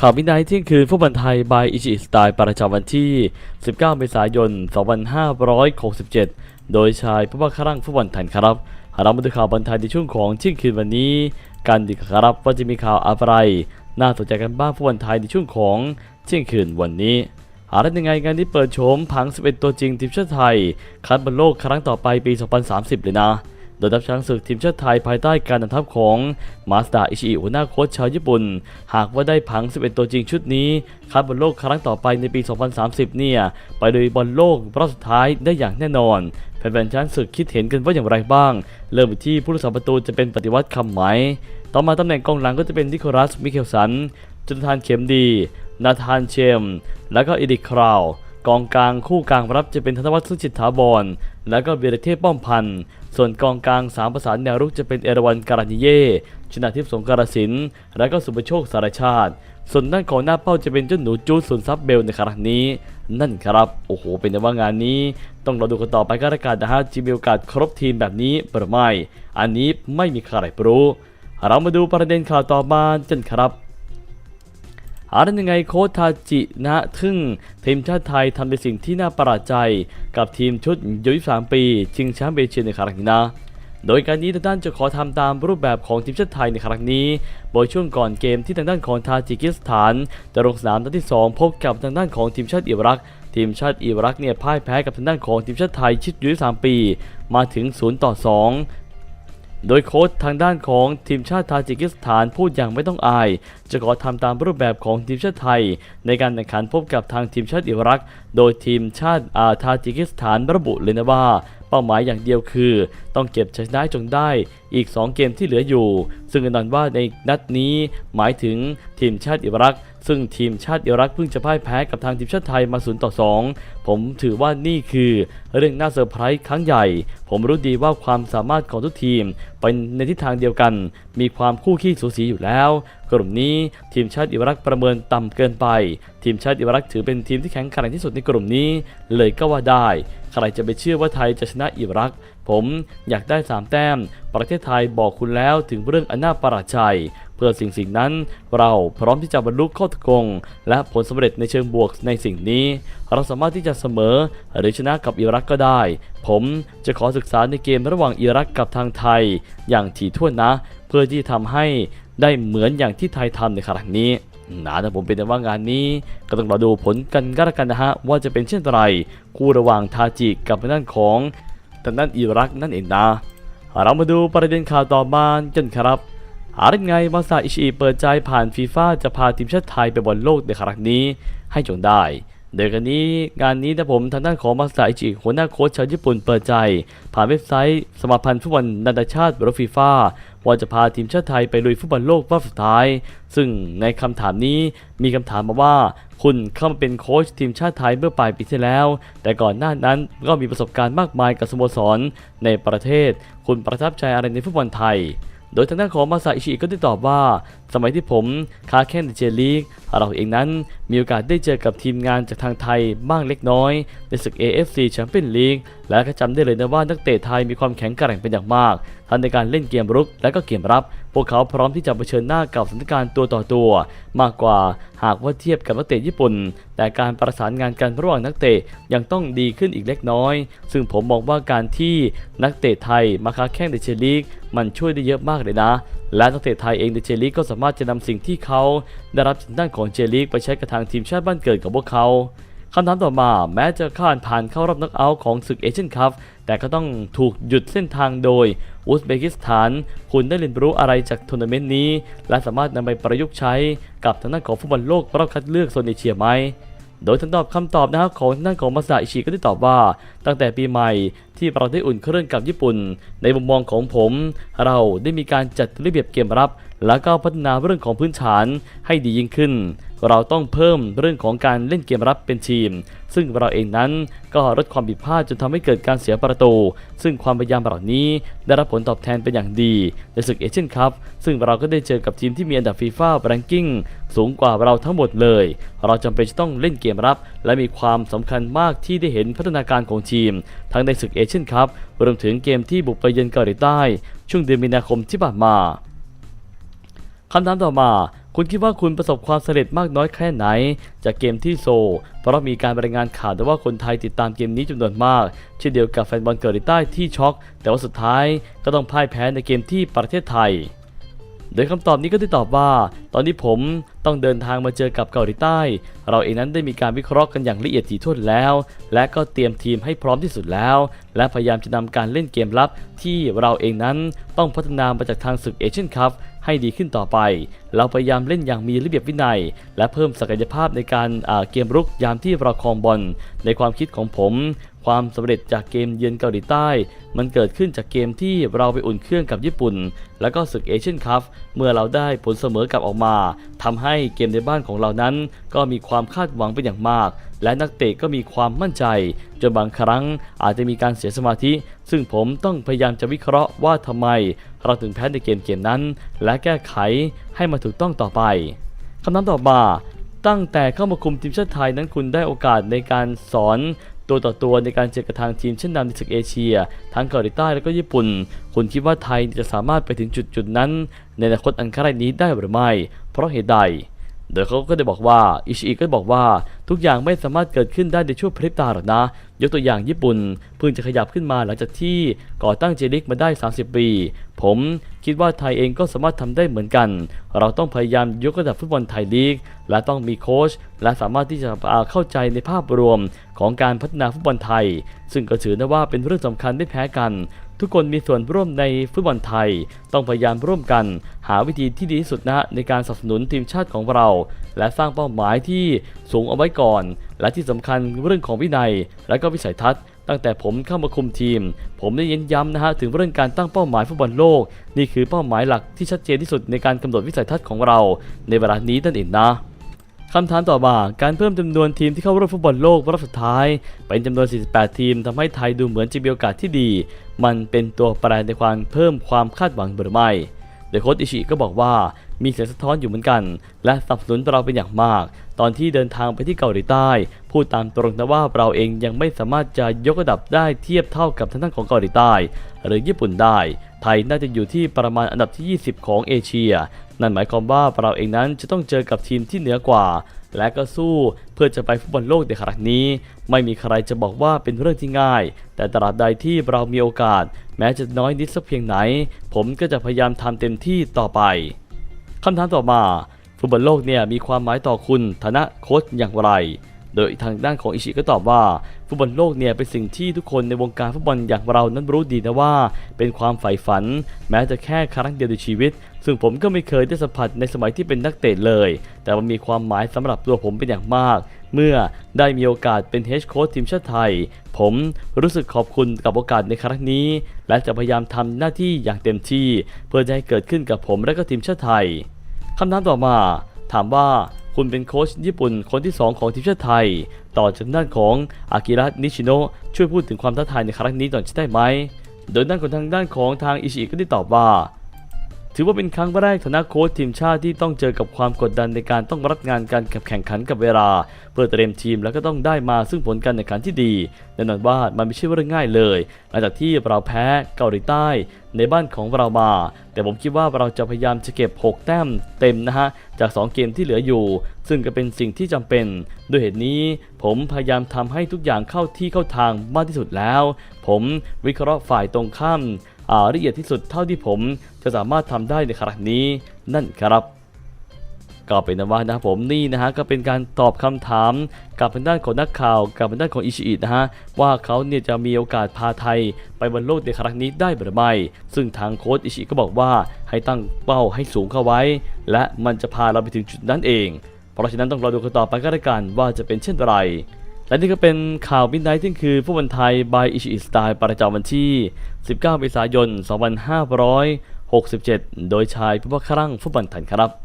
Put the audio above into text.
ข่าววินัยเที่ยงคืนฟุตบอลไทยบายอิชิสไตล์ประจำวันที่ 19 เมษายน 2567 โดยชายผู้ว่าครั่งฟุตบอลไทยครับเรามาดูข่าวบอลไทยในช่วงของเที่ยงคืนวันนี้ กันดีกว่าครับว่าจะมีข่าวอะไร น่าสนใจกันบ้างฟุตบอลไทยในช่วงของเที่ยงคืนวันนี้อะไรยังไงงานนี้เปิดโฉมผัง 11 ตัวจริงทีมชาติไทย คัดบอลโลกครั้งต่อไปปี 2030 เลยนะ โดยทัพช้างศึกทีมชาติไทยภายใต้การนำทัพของมาสดาอิชิอิหัวหน้าโค้ชชาวญี่ปุ่น หากว่าได้ผัง 11 ตัวจริงชุดนี้คัดบอลโลกครั้งต่อไปในปี 2030 เนี่ย ไปโดยบอลโลกรอบสุดท้ายได้อย่างแน่นอนแฟนๆช้างศึกคิดเห็นกันว่าอย่างไรบ้าง เริ่มที่ผู้รักษาประตูจะเป็นปฏิวัติคำไหม ต่อมาตำแหน่งกองหลังก็จะเป็นนิโคลัสมิเคลสันจุนทานเข็มดี นาธานเชม แล้วก็อีดิคราว กองกลางคู่กลางรับจะเป็นธนวัฒน์สุจิตถาวรแล้วก็เบียรเทพป้อมพันธ์ ส่วนกองกลางสามประสานแนวรุกจะเป็นเอราวันการานิเย่ชนะทิพย์สงกรสินและก็สุภโชคสารชาติ ส่วนด้านของหน้าเป้าจะเป็นเจ้าหนูจูดสุนทรัพย์เบลในครั้งนี้ นั่นครับ โอ้โห เป็นแต่ว่างานนี้ ต้องรอดูกันต่อไปก็แล้วกันนะฮะจะมีโอกาสครบทีมแบบนี้หรือไม่ อันนี้ไม่มีใครรู้ เรามาดูประเด็นข่าวต่อมากันครับ อะไรยังไงโค้ชทาจินะทึ่งทีมชาติไทยทำในสิ่งที่น่าประหลาดใจ กับทีมชุดอายุ23ปี ชิงแชมป์เอเชียในครั้งนี้นะโดยการนี้ทางด้านจะขอทำตามรูปแบบของทีมชาติไทยในครั้งนี้โดยช่วงก่อนเกมที่ทางด้านของทาจิกิสถาน จะลงสนามนัดที่ 2 พบกับทางด้านของทีมชาติอิรัก ทีมชาติอิรักเนี่ยพ่ายแพ้กับทางด้านของทีมชาติไทยชุดอายุ23ปี มาถึง 0 ต่อ 2 โดยโค้ชทางด้านของทีมชาติทาจิกิสถานพูดอย่างไม่ต้องอาย จะขอทำตามรูปแบบของทีมชาติไทย ในการแข่งขันพบกับทางทีมชาติอิรัก โดยทีมชาติอาทาจิกิสถานระบุเลยนะว่าเป้าหมายอย่างเดียวคือ ต้องเก็บชัยชนะให้จงได้อีก 2 เกมที่เหลืออยู่ ซึ่งแน่นอนว่าในนัดนี้หมายถึงทีมชาติอิรัก ซึ่งทีมชาติอิรักเพิ่งจะพ่ายแพ้กับทางทีมชาติไทยมา0ต่อ2 ผมถือว่านี่คือเรื่องน่าเซอร์ไพรส์ครั้งใหญ่ ผมรู้ดีว่าความสามารถของทุกทีม ไปในทิศทางเดียวกัน มีความคู่ขี้สูสีอยู่แล้ว กลุ่มนี้ทีมชาติอิรักประเมินต่ำเกินไป ทีมชาติอิรักถือเป็นทีมที่แข็งแกร่งที่สุดในกลุ่มนี้ เลยก็ว่าได้ ใครจะไปเชื่อว่าไทยจะชนะอิรัก ผมอยากได้ 3 แต้ม ประเทศไทยบอกคุณแล้วถึงเรื่องอนาประหลาดใจเพื่อสิ่งสิ่งนั้น เราพร้อมที่จะบรรลุข้อตกลง และผลสำเร็จในเชิงบวกในสิ่งนี้ เราสามารถที่จะเสมอหรือชนะกับอิรักก็ได้ ผมจะขอศึกษาในเกมระหว่างอิรักกับทางไทย อย่างถี่ถ้วนนะ เพื่อที่ทำให้ได้เหมือนอย่างที่ไทยทำในครั้งนี้ นะแต่ผมเป็นแต่ว่างานนี้ก็ต้องรอดูผลกันก็แล้วกันนะฮะว่าจะเป็นเช่นไรคู่ระหว่างทาจิกับทางด้านของทางด้านอิรักนั่นเองนะเรามาดูประเด็นข่าวต่อมากันครับอาร์ตไงมาซาอิชิเปิดใจผ่านฟีฟ่าจะพาทีมชาติไทยไปบอลโลกในครั้งนี้ให้จงได้ โดยกันนี้งานนี้นะผมทางด้านของมาซาอิชิหัวหน้าโค้ชชาวญี่ปุ่นเปิดใจ ผ่านเว็บไซต์ สมาพันธ์ฟุตบอลนานาชาติหรือฟีฟ่าว่าจะพาทีมชาติไทยไปลุยฟุตบอลโลกรอบสุดท้าย ซึ่งในคำถามนี้มีคำถามมาว่า คุณเข้ามาเป็นโค้ชทีมชาติไทยเมื่อปลายปีที่แล้ว แต่ก่อนหน้านั้นก็มีประสบการณ์มากมายกับสโมสร ในประเทศ คุณประทับใจอะไรในฟุตบอลไทยโดยทางด้านของมาซาอิชิก็ได้ตอบว่า สมัยที่ผมค้าแข่งในเจลีกเราเองนั้นมีโอกาสได้เจอกับทีมงานจากทางไทยบ้างเล็กน้อย ในศึก AFC แชมเปี้ยนลีกและก็จำได้เลยนะว่านักเตะไทยมีความแข็งแกร่งเป็นอย่างมาก ทั้งในการเล่นเกมรุกและก็เกมรับ พวกเขาพร้อมที่จะเผชิญหน้ากับสถานการณ์ตัวต่อตัว มากกว่าหากว่าเทียบกับนักเตะญี่ปุ่น แต่การประสานงานกันระหว่างนักเตะยังต้องดีขึ้นอีกเล็กน้อย ซึ่งผมมองว่าการที่นักเตะไทยมาค้าแข่งในเจลีกมันช่วยได้เยอะมากเลยนะ และนักเตะไทยเองในเจลีกก็สามารถจะนำสิ่งที่เขาได้รับจากด้านของเจลีกไปใช้กับทางทีมชาติบ้านเกิดของพวกเขาคำถามต่อมาแม้จะข้านผ่านเข้ารอบน็อกเอาท์ของศึกเอเชียนคัพแต่ก็ต้องถูกหยุดเส้นทางโดยอุซเบกิสถาน คุณได้เรียนรู้อะไรจากทัวร์นาเมนต์นี้ และสามารถนำไปประยุกต์ใช้กับทางด้านของฟุตบอลโลกรอบคัดเลือกโซนเอเชียไหม โดยทางตอบคำตอบนะครับของทางด้านของมาซาอิชิก็ได้ตอบว่า ตั้งแต่ปีใหม่ ที่เราได้อุ่นเครื่องกับญี่ปุ่น ในมุมมองของผม เราได้มีการจัดระเบียบเกมรับ แล้วก็พัฒนาเรื่องของพื้นฐานให้ดียิ่งขึ้น เราต้องเพิ่มเรื่องของการเล่นเกมรับเป็นทีม ซึ่งเราเองนั้นก็ลดความผิดพลาดจนทำให้เกิดการเสียประตู ซึ่งความพยายามเหล่านี้ได้รับผลตอบแทนเป็นอย่างดีในศึกเอเชียนคัพซึ่งเราก็ได้เจอกับทีมที่มีอันดับฟีฟ่าแรงกิ้งสูงกว่าเราทั้งหมดเลย เราจำเป็นจะต้องเล่นเกมรับ และมีความสำคัญมากที่ได้เห็นพัฒนาการของทีม ทั้งในศึกเอเชียนคัพรวมถึงเกมที่บุกไปเยือนเกาหลีใต้ ช่วงเดือนมีนาคมที่ผ่านมา คำถามต่อมา คุณคิดว่าคุณประสบความสำเร็จมากน้อยแค่ไหน จากเกมที่โซ เพราะมีการรายงานข่าวแต่ว่าคนไทยติดตามเกมนี้จำนวนมาก เช่นเดียวกับแฟนบอลเกาหลีใต้ที่ช็อก แต่ว่าสุดท้ายก็ต้องพ่ายแพ้ในเกมที่ประเทศไทยโดยคำตอบนี้ก็ได้ตอบว่า ตอนนี้ผมต้องเดินทางมาเจอกับเกาหลีใต้ เราเองนั้นได้มีการวิเคราะห์กันอย่างละเอียดถี่ถ้วนแล้ว และก็เตรียมทีมให้พร้อมที่สุดแล้ว และพยายามจะนำการเล่นเกมลับ ที่เราเองนั้นต้องพัฒนามาจากทางศึกเอเชียนคัพ ให้ดีขึ้นต่อไป เราพยายามเล่นอย่างมีระเบียบวินัย และเพิ่มศักยภาพในการเกมรุกยามที่เราครองบอล ในความคิดของผม ความสำเร็จจากเกมเยือนเกาหลีใต้ มันเกิดขึ้นจากเกมที่เราไปอุ่นเครื่องกับญี่ปุ่น แล้วก็ศึกเอเชียนคัพเมื่อเราได้ผลเสมอกลับออกมาทำให้เกมในบ้านของเรานั้น ก็มีความคาดหวังเป็นอย่างมาก และนักเตะก็มีความมั่นใจ จนบางครั้งอาจจะมีการเสียสมาธิ ซึ่งผมต้องพยายามจะวิเคราะห์ว่าทำไม เราถึงแพ้ในเกมเกมนั้น และแก้ไขให้มันถูกต้องต่อไปคำถามต่อมาตั้งแต่เข้ามาคุมทีมชาติไทยนั้นคุณได้โอกาสในการสอนตัวต่อตัวในการเจอกับทางทีมชั้นนำในศึกเอเชีย ทั้งเกาหลีใต้และก็ญี่ปุ่น คุณคิดว่าไทยจะสามารถไปถึงจุดจุดๆนั้น ในอนาคตอันใกล้นี้ได้หรือไม่ เพราะเหตุใด โดยเขาก็ได้บอกว่าอิชิอิก็บอกว่าทุกอย่างไม่สามารถเกิดขึ้นได้ในช่วงพริบตาหรอกนะ ยกตัวอย่างญี่ปุ่นเพิ่งจะขยับขึ้นมาหลังจากที่ก่อตั้งเจลิกมาได้ 30 ปี ผมคิดว่าไทยเองก็สามารถทำได้เหมือนกัน เราต้องพยายามยกระดับฟุตบอลไทยลีก และต้องมีโค้ชและสามารถที่จะเข้าใจในภาพรวมของการพัฒนาฟุตบอลไทย ซึ่งก็ถือได้ว่าเป็นเรื่องสำคัญไม่แพ้กัน ทุกคนมีส่วนร่วมในฟุตบอลไทย ต้องพยายามร่วมกัน หาวิธีที่ดีที่สุดนะในการสนับสนุนทีมชาติของเรา และสร้างเป้าหมายที่สูงเอาไว้ก่อน และที่สำคัญเรื่องของวินัย และก็วิสัยทัศน์ตั้งแต่ผมเข้ามาคุมทีม ผมได้เน้นย้ำนะฮะถึงเรื่องการตั้งเป้าหมายฟุตบอลโลก นี่คือเป้าหมายหลักที่ชัดเจนที่สุดในการกำหนดวิสัยทัศน์ของเรา ในเวลานี้นั่นเองนะ คำถามต่อมาการเพิ่มจำนวนทีมที่เข้าร่วมฟุตบอลโลกรอบสุดท้าย เป็นจำนวน 48 ทีมทำให้ไทยดูเหมือนจะมีโอกาสที่ดี มันเป็นตัวแปรในความเพิ่มความคาดหวังหรือไม่โดยโค้ชอิชิก็บอกว่ามีเสียงสะท้อนอยู่เหมือนกัน และสนับสนุนเราเป็นอย่างมาก ตอนที่เดินทางไปที่เกาหลีใต้ พูดตามตรงนะว่าเราเองยังไม่สามารถจะยกระดับได้เทียบเท่ากับทางด้านของเกาหลีใต้ หรือญี่ปุ่นได้ ไทยน่าจะอยู่ที่ประมาณอันดับที่ 20 ของเอเชีย นั่นหมายความว่าเราเองนั้นจะต้องเจอกับทีมที่เหนือกว่า และก็สู้เพื่อจะไปฟุตบอลโลกในครั้งนี้ ไม่มีใครจะบอกว่าเป็นเรื่องที่ง่าย แต่ตราบใดที่เรามีโอกาส แม้จะน้อยนิดสักเพียงไหน ผมก็จะพยายามทำเต็มที่ต่อไปคำถามต่อมาฟุตบอลโลกเนี่ยมีความหมายต่อคุณฐานะโค้ชอย่างไร โดยทางด้านของอิชิก็ตอบว่า ฟุตบอลโลกเนี่ยเป็นสิ่งที่ทุกคนในวงการฟุตบอลอย่างเรานั้นรู้ดีนะว่า เป็นความใฝ่ฝัน แม้จะแค่ครั้งเดียวในชีวิต ซึ่งผมก็ไม่เคยได้สัมผัสในสมัยที่เป็นนักเตะเลย แต่มันมีความหมายสำหรับตัวผมเป็นอย่างมาก เมื่อได้มีโอกาสเป็นเฮดโค้ชทีมชาติไทย ผมรู้สึกขอบคุณกับโอกาสในครั้งนี้ และจะพยายามทำหน้าที่อย่างเต็มที่ เพื่อจะให้เกิดขึ้นกับผมและก็ทีมชาติไทยคำถามต่อมา ถามว่า คุณเป็นโค้ชญี่ปุ่นคนที่ 2 ของทีมชาติไทย ต่อจากด้านของอากิระนิชิโนะช่วยพูดถึงความท้าทายในครั้งนี้หน่อยได้ไหม โดยด้านของทางด้านของทางอิชิก็ได้ตอบว่า ถือว่าเป็นครั้งแรกฐานะโค้ชทีมชาติที่ต้องเจอกับความกดดันในการต้องรับงานการแข่งขันกับเวลา เพื่อเตรียมทีมแล้วก็ต้องได้มาซึ่งผลการแข่งขันที่ดีแน่นอนว่ามันไม่ใช่เรื่องง่ายเลย หลังจากที่เราแพ้เกาหลีใต้ในบ้านของเรามา แต่ผมคิดว่าเราจะพยายามจะเก็บ 6 แต้มเต็มนะฮะ จาก 2 เกมที่เหลืออยู่ ซึ่งก็เป็นสิ่งที่จำเป็น ด้วยเหตุนี้ ผมพยายามทำให้ทุกอย่างเข้าที่เข้าทางมากที่สุดแล้ว ผมวิเคราะห์ฝ่ายตรงข้าม ละเอียดที่สุดเท่าที่ผมจะสามารถทำได้ในครั้งนี้นั่นครับก็เป็นนว่านะครับผมนี่นะฮะก็เป็นการตอบคำถามกับทางด้านของนักข่าวกับทางด้านของอิชิอินะฮะว่าเขาเนี่ยจะมีโอกาสพาไทยไปบอลโลกในครั้งนี้ได้หรือไม่ซึ่งทางโค้ชอิชิก็บอกว่าให้ตั้งเป้าให้สูงเข้าไว้ และมันจะพาเราไปถึงจุดนั้นเอง เพราะฉะนั้นต้องรอดูกันต่อไปก็แล้วกันว่าจะเป็นเช่นไร และนี่ก็เป็นข่าวมินไนท์ที่คือผู้บรรทายบายอิชิอิสไตล์ประจำวันที่ 19 เมษายน 2567 โดยชายผู้ว่าครั่งผู้บรรทันครับ